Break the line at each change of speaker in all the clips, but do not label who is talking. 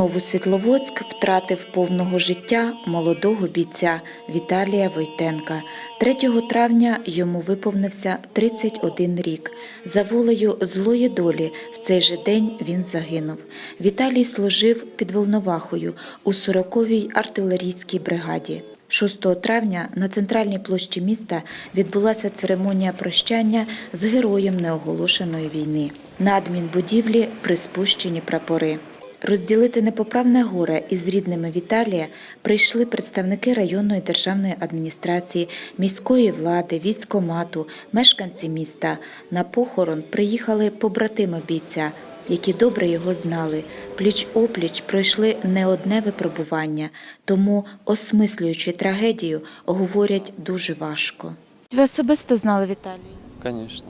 Знову Світловодськ втратив повного життя молодого бійця Віталія Войтенка. 3 травня йому виповнився 31 рік. За волею злої долі в цей же день він загинув. Віталій служив під Волновахою у 40-й артилерійській бригаді. 6 травня на центральній площі міста відбулася церемонія прощання з героєм неоголошеної війни. На адмінбудівлі приспущені прапори. Розділити непоправне горе із рідними Віталія прийшли представники районної державної адміністрації, міської влади, військомату, мешканці міста. На похорон приїхали побратими бійця, які добре його знали. Пліч опліч пройшли не одне випробування, тому, осмислюючи трагедію, говорять дуже важко. Ви особисто знали Віталія?
Конечно.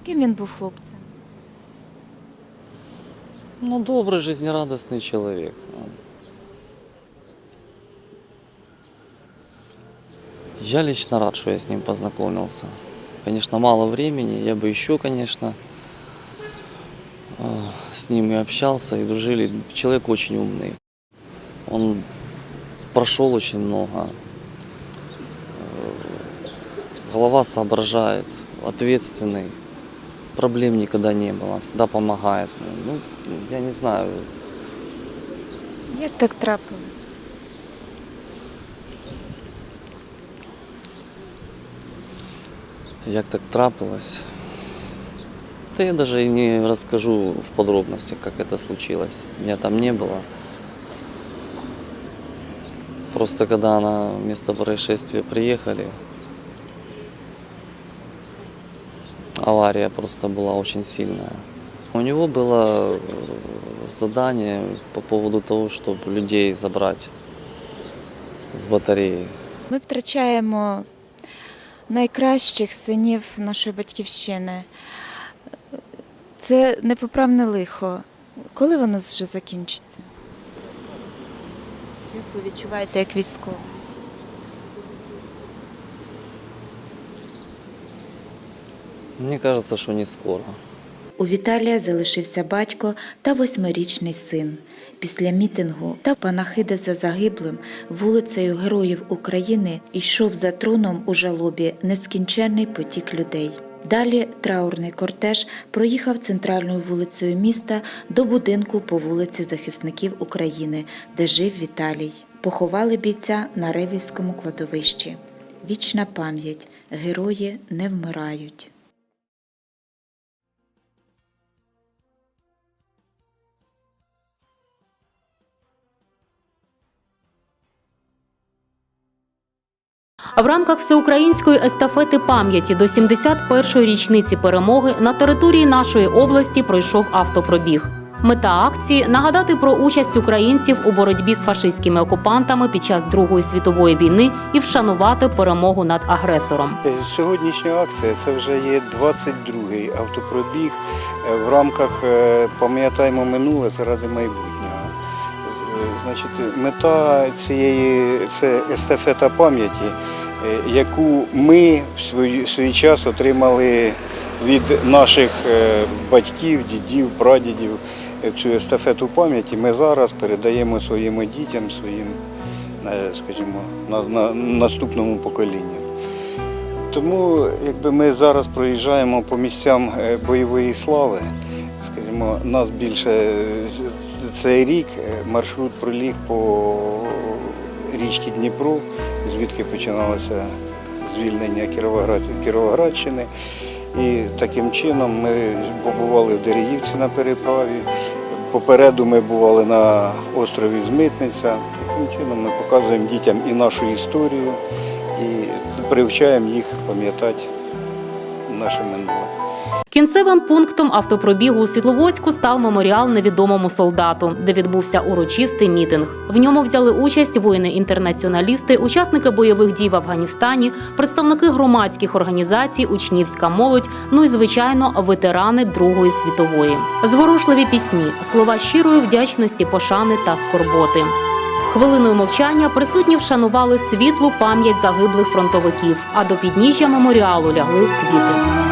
Яким він був хлопцем?
Ну, добрый, жизнерадостный человек. Я лично рад, что я с ним познакомился. Конечно, мало времени, я бы еще, конечно, э, с ним и общался, и дружили. Человек очень умный. Он прошел очень много. Э, Голова соображает, ответственный. Проблем никогда не было, всегда помогает. Ну, я не знаю,
Як так трапилось?
як так трапилось. Да я даже и не расскажу в подробностях, как это случилось. Меня там не было. Просто когда на место происшествия приехали, авария просто была очень сильная. У него было э, задание по поводу того, чтобы людей забрать с батареи.
Ми втрачаємо найкращих синів нашої батьківщини. Це непоправне лихо. Коли воно вже закінчиться? Як ви відчуваєте як військовий?
Мне кажется, что не скоро.
У Віталія залишився батько та восьмирічний син. Після мітингу та панахиди за загиблим вулицею Героїв України йшов за троном у жалобі нескінченний потік людей. Далі траурний кортеж проїхав центральною вулицею міста до будинку по вулиці Захисників України, де жив Віталій. Поховали бійця на Ревівському кладовищі. Вічна пам'ять. Герої не вмирають.
В рамках всеукраїнської естафети пам'яті до 71-ї річниці перемоги на території нашої області пройшов автопробіг. Мета акції нагадати про участь українців у боротьбі з фашистськими окупантами під час Другої світової війни і вшанувати перемогу над агресором.
Е, Сьогоднішня акція це вже є 22-й автопробіг е, в рамках е, Пам'ятаємо минуле заради майбутнього. Значить, мета цієї це естафета пам'яті, яку ми в свій, в свій час отримали від наших е, батьків, дідів, прадідів. Е, Цю естафету пам'яті ми зараз передаємо своїм дітям, своїм, е, скажімо, на, на наступному поколінню. Тому якби ми зараз проїжджаємо по місцям е, бойової слави, скажімо, нас більше е, цей рік е, маршрут проліг по річці Дніпро, звідки починалося звільнення Кіровоград, Кіровоградщини. І таким чином ми побували в Дереївці на переправі. Попереду ми бували на острові Змитниця. Таким чином ми показуємо дітям і нашу історію, і привчаємо їх пам'ятати наше минуле.
Кінцевим пунктом автопробігу у Світловодську став меморіал невідомому солдату, де відбувся урочистий мітинг. В ньому взяли участь воїни-інтернаціоналісти, учасники бойових дій в Афганістані, представники громадських організацій, учнівська молодь, ну і звичайно ветерани Другої світової. Зворушливі пісні, слова щирої вдячності, пошани та скорботи. Хвилиною мовчання присутні вшанували світлу пам'ять загиблих фронтовиків, а до підніжжя меморіалу лягли квіти.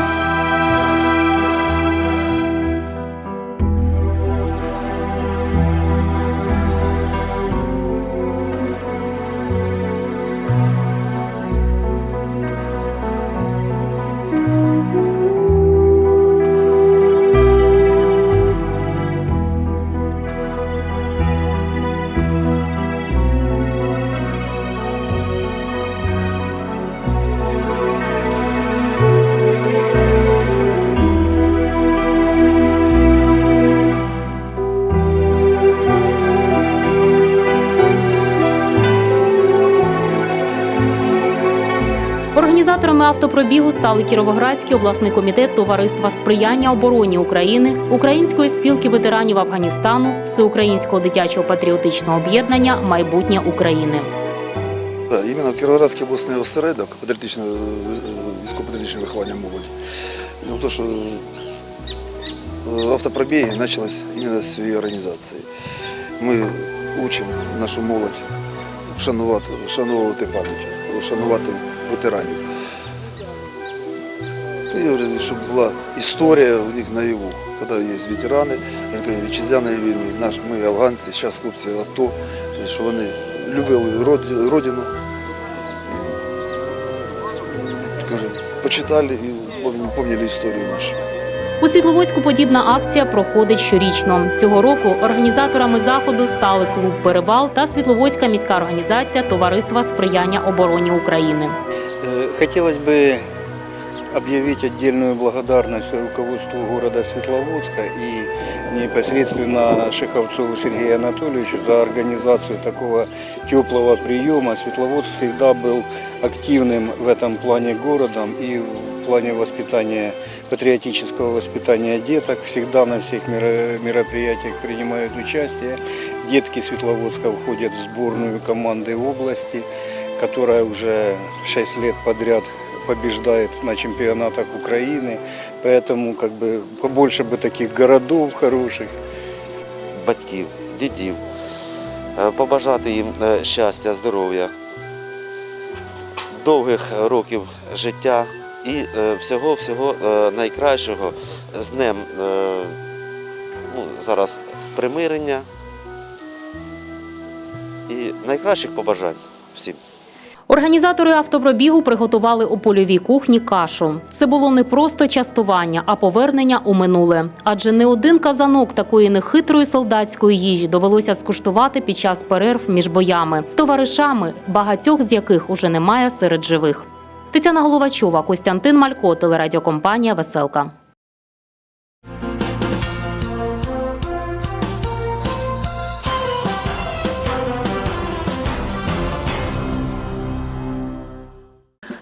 Автопробігу стали Кіровоградський обласний комітет Товариства сприяння обороні України, Української спілки ветеранів Афганістану, Всеукраїнського дитячого патріотичного об'єднання Майбутнє України.
Іменно Кіровоградський обласний осередок патріотичне, е, військово-патріотичне виховання молоді. Ну, що е, автопробіги почалися іменно з цієї організації. Ми учимо нашу молодь шанувати, шанувати пам'ять, шанувати ветеранів. І говорю, щоб була історія у них наяву. Коли є ветерани вітчизняної війни, наш, ми афганці, зараз хлопці АТО, що вони любили родину, Каже, почитали і помнили історію нашу.
У Світловодську подібна акція проходить щорічно. Цього року організаторами заходу стали клуб Перевал та Світловодська міська організація Товариства сприяння обороні України.
Э, Хотелось бы объявить отдельную благодарность руководству города Светловодска и непосредственно Шеховцову Сергею Анатольевичу за организацию такого теплого приема. Светловодск всегда был активным в этом плане городом и в плане воспитания, патриотического воспитания деток. Всегда на всех меро- мероприятиях принимают участие. Детки Светловодска входят в сборную команды области которая уже 6 лет подряд побеждает на чемпионатах Украины. Поэтому как бы побольше бы таких городов хороших.
батьків, дідів, е, побажати їм е, щастя, здоров'я, довгих років життя і всього-всього найкращого з днем е, ну, зараз примирення і найкращих побажань всім.
Організатори автопробігу приготували у польовій кухні кашу. Це було не просто частування, а повернення у минуле. Адже не один казанок такої нехитрої солдатської їжі довелося скуштувати під час перерв між боями з товаришами, багатьох з яких уже немає серед живих. Тетяна Головачова, Костянтин Малько, телерадіокомпанія Веселка.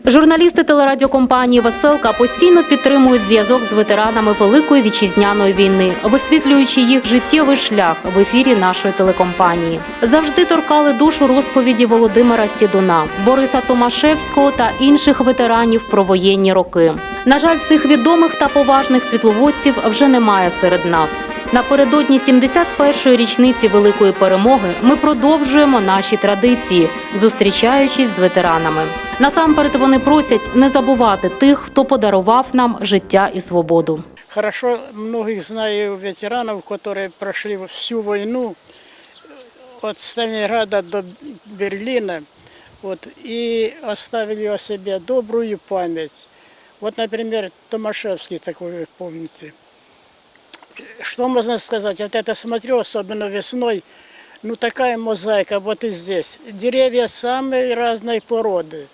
Журналісти телерадіокомпанії Веселка постійно підтримують зв'язок з ветеранами Великої вітчизняної війни, висвітлюючи їх життєвий шлях в ефірі нашої телекомпанії. Завжди торкали душу розповіді Володимира Сідуна, Бориса Томашевського та інших ветеранів про воєнні роки. На жаль, цих відомих та поважних світловодців вже немає серед нас. Напередодні 71-ї річниці великої перемоги ми продовжуємо наші традиції, зустрічаючись з ветеранами. Насамперед вони просять не забувати тих, хто подарував нам життя і свободу.
Хорошо многих знаю ветеранов, которые прошли всю войну от Сталинграда до Берлина вот, и оставили о себе добрую память. Вот, например, Томашевский такой, помните Что можно сказать? Вот это смотрю, особенно весной, ну такая мозаика вот и здесь. Деревья самой разной породы.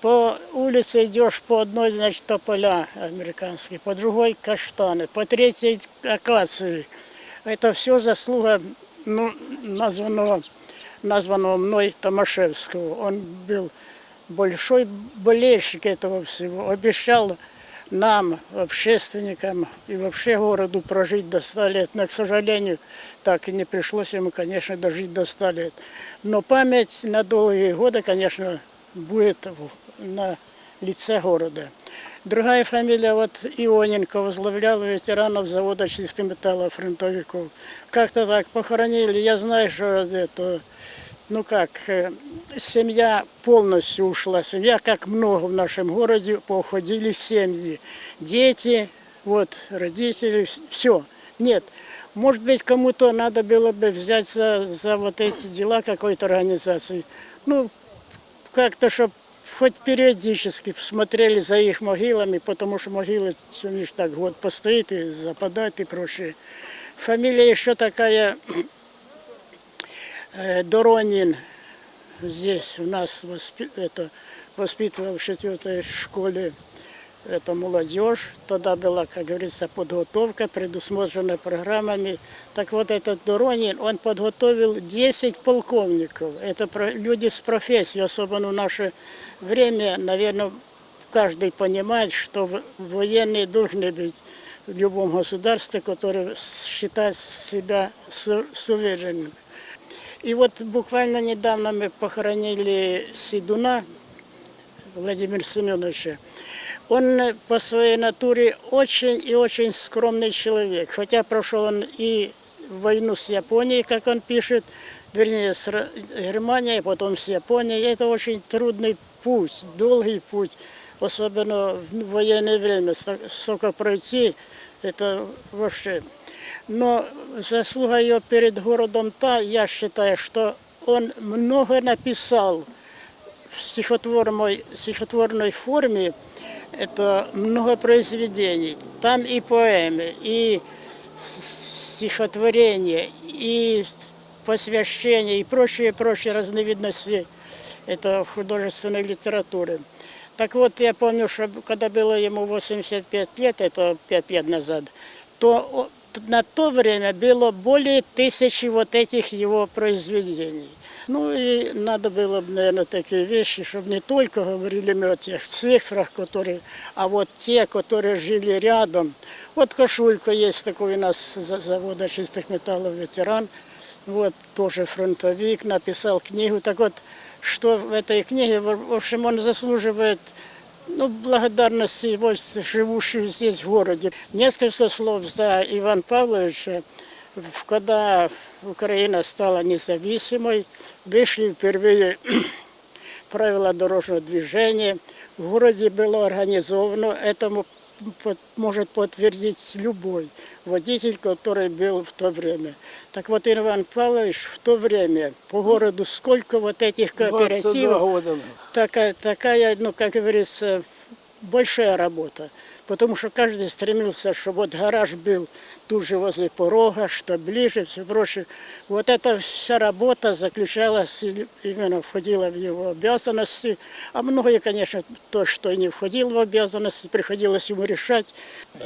По улице идешь по одной, значит, тополя американские, по другой каштаны, по третьей акации. Это все заслуга ну, названного, названного мной Томашевского. Он был большой болельщик этого всего. Обещал нам, общественникам и вообще городу прожить до 100 лет. Но, к сожалению, так и не пришлось ему, конечно, дожить до 100 лет. Но память на долгие годы, конечно, будет в- на лице города. Другая фамилия, вот Ионенко, возглавлял ветеранов завода чистых металлофронтовиков. Как-то так похоронили. Я знаю, что это, ну как, э, семья полностью ушла. Семья, как много в нашем городе, поуходили семьи. Дети, вот, родители, все. Нет, может быть, кому-то надо было бы взять за, за вот эти дела какой-то организации. Ну, как-то, чтобы хоть периодически смотрели за их могилами, потому что могилы, у них так год постоит и западает и прочее. Фамилия еще такая э, Доронин. Здесь у нас воспи- это, воспитывал в четвертой школе это молодежь. Тогда была, как говорится, подготовка, предусмотрена программами. Так вот, этот Доронин, он подготовил 10 полковников. Это люди с профессией, особенно в наше время, наверное, каждый понимает, что военные должны быть в любом государстве, которое считает себя су- суверенным. И вот буквально недавно мы похоронили Сидуна Владимира Семеновича. Он э, по своей натуре очень и очень скромный человек. Хотя прошел он и войну с Японией, как он пишет, вернее, с Ро- Германией, потом с Японией. Это очень трудный путь, долгий путь, особенно в военное время. Ста- Столько пройти, это вообще. Но заслуга ее перед городом та, я считаю, что он много написал в стихотворной, стихотворной форме это много произведений. Там и поэмы, и стихотворения, и посвящения, и прочие, прочие разновидности это художественной литературы. Так вот, я помню, что когда было ему 85 лет, это 5 лет назад, то о- на то время было более тысячи вот этих его произведений. Ну и надо было бы, наверное, такие вещи, чтобы не только говорили мы о тех цифрах, которые, а вот те, которые жили рядом. Вот Кошулька есть такой у нас с за- завода чистых металлов ветеран, вот тоже фронтовик, написал книгу. Так вот, что в этой книге, в в общем, он заслуживает ну, благодарности его живущих здесь в городе. Несколько слов за Ивана Павловича. В- Когда Украина стала независимой, вышли впервые правила дорожного движения. В городе было организовано, этому под- может подтвердить любой водитель, который был в то время. Так вот, Иван Павлович в то время по городу сколько вот этих кооперативов, такая, такая, ну, как говорится, большая работа. Потому что каждый стремился, чтобы вот гараж был тут же возле порога, что ближе, все прочее. Вот эта вся работа заключалась, именно входила в его обязанности. А многое, конечно, то, что и не входило в обязанности, приходилось ему решать.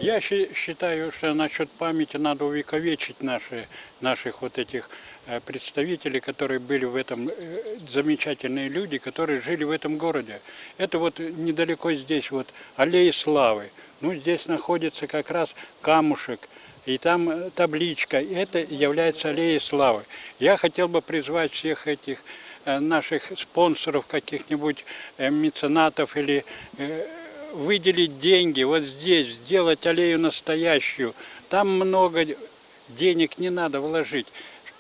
Я считаю, что насчет памяти надо увековечить наши, наших вот этих э, представителей, которые были в этом, э, замечательные люди, которые жили в этом городе. Это вот недалеко здесь вот аллея славы. Ну, здесь находится как раз камушек, и там э, табличка. Это является аллеей славы. Я хотел бы призвать всех этих э, наших спонсоров, каких-нибудь э, меценатов или выделить деньги вот здесь, сделать аллею настоящую. Там много денег не надо вложить.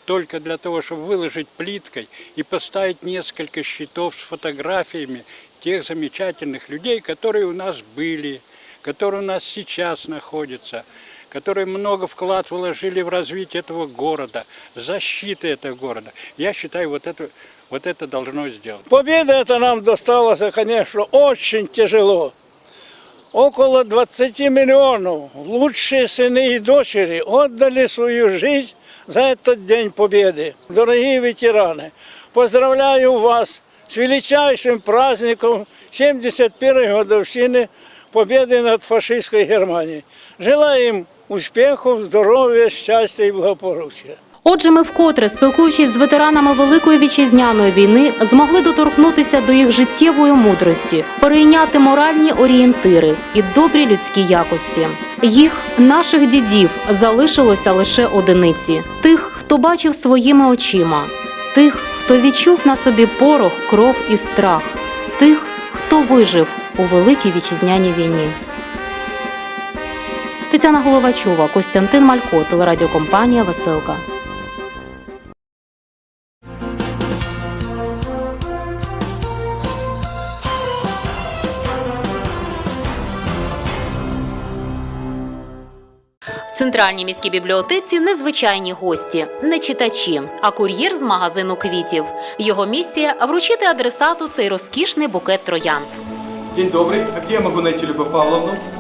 Только для того, чтобы выложить плиткой и поставить несколько щитов с фотографиями тех замечательных людей, которые у нас были, которые у нас сейчас находятся, которые много вклад вложили в развитие этого города, защиты этого города. Я считаю, вот это, вот это должно сделать.
Победа это нам досталась, конечно, очень тяжело. Около 20 миллионов лучшие сыны и дочери отдали свою жизнь за этот День Победы. Дорогие ветераны, поздравляю вас с величайшим праздником 71-й годовщины победы над фашистской Германией. Желаю успехов, здоров'я, щастя і благополуччя.
Отже, ми вкотре, спілкуючись з ветеранами Великої вітчизняної війни, змогли доторкнутися до їх життєвої мудрості, перейняти моральні орієнтири і добрі людські якості. Їх, наших дідів, залишилося лише одиниці: тих, хто бачив своїми очима, тих, хто відчув на собі порох, кров і страх, тих, хто вижив у великій вітчизняній війні. Тетяна Головачова, Костянтин Малько, телерадіокомпанія Веселка. В центральній міській бібліотеці незвичайні гості, не читачі, а кур'єр з магазину квітів. Його місія вручити адресату цей розкішний букет троянд.
День добрый. А где я могу найти Любовь Павловну?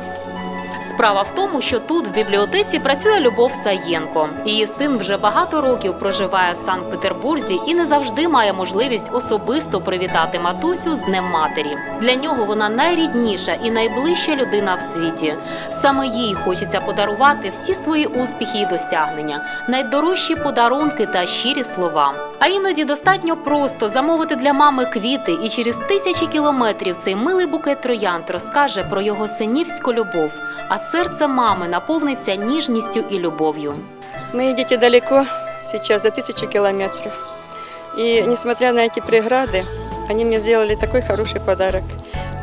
Справа в тому, що тут в бібліотеці працює Любов Саєнко. Її син вже багато років проживає в Санкт-Петербурзі і не завжди має можливість особисто привітати матусю з Днем матері. Для нього вона найрідніша і найближча людина в світі. Саме їй хочеться подарувати всі свої успіхи і досягнення, найдорожчі подарунки та щирі слова. А іноді достатньо просто замовити для мами квіти, і через тисячі кілометрів цей милий букет троянд розкаже про його синівську любов, а серце мами наповниться ніжністю і любов'ю.
Мои дети далеко, сейчас за тысячу километров. И несмотря на эти преграды, они мне сделали такой хороший подарок,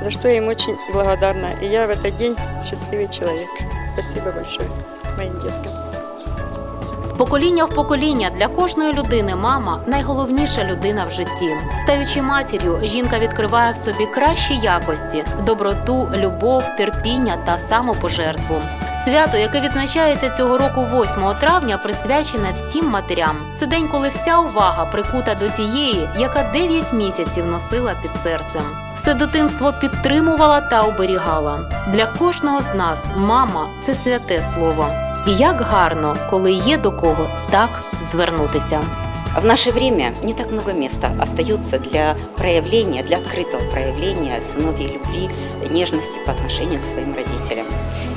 за что я им очень благодарна. И я в этот день счастливый человек. Спасибо большое моим деткам.
Покоління в покоління для кожної людини мама найголовніша людина в житті. Стаючи матір'ю, жінка відкриває в собі кращі якості: доброту, любов, терпіння та самопожертву. Свято, яке відзначається цього року 8 травня, присвячене всім матерям. Це день, коли вся увага прикута до тієї, яка 9 місяців носила під серцем. Все дитинство підтримувала та оберігала. Для кожного з нас мама це святе слово. І як гарно, коли є до кого так звернутися.
В наше время не так много места остается для проявления, для открытого проявления сыновьей любви, нежности по отношению к своим родителям.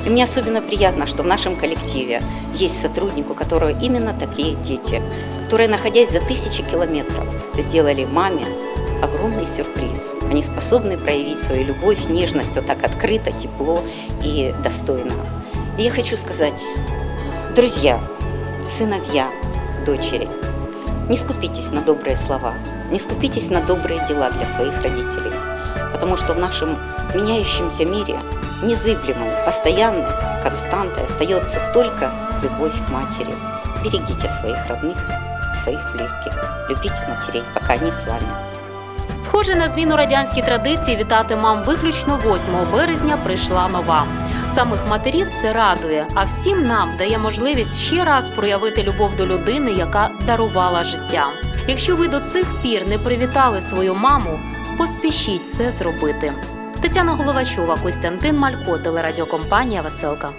И мне особенно приятно, что в нашем коллективе есть сотрудник, у которого именно такие дети, которые, находясь за тысячи километров, сделали маме огромный сюрприз. Они способны проявить свою любовь, нежность вот так открыто, тепло и достойно. И я хочу сказать, друзья, сыновья, дочери, не скупитесь на добрые слова, не скупитесь на добрые дела для своих родителей, потому что в нашем меняющемся мире незыблемой, постоянной константой остается только любовь к матери. Берегите своих родных, своих близких, любите матерей, пока они с вами.
Схоже на зміну радянській традиції вітати мам виключно 8 березня прийшла нова. Самих матерів це радує, а всім нам дає можливість ще раз проявити любов до людини, яка дарувала життя. Якщо ви до цих пір не привітали свою маму, поспішіть це зробити. Тетяна Головачова, Костянтин Малько, телерадіокомпанія Веселка.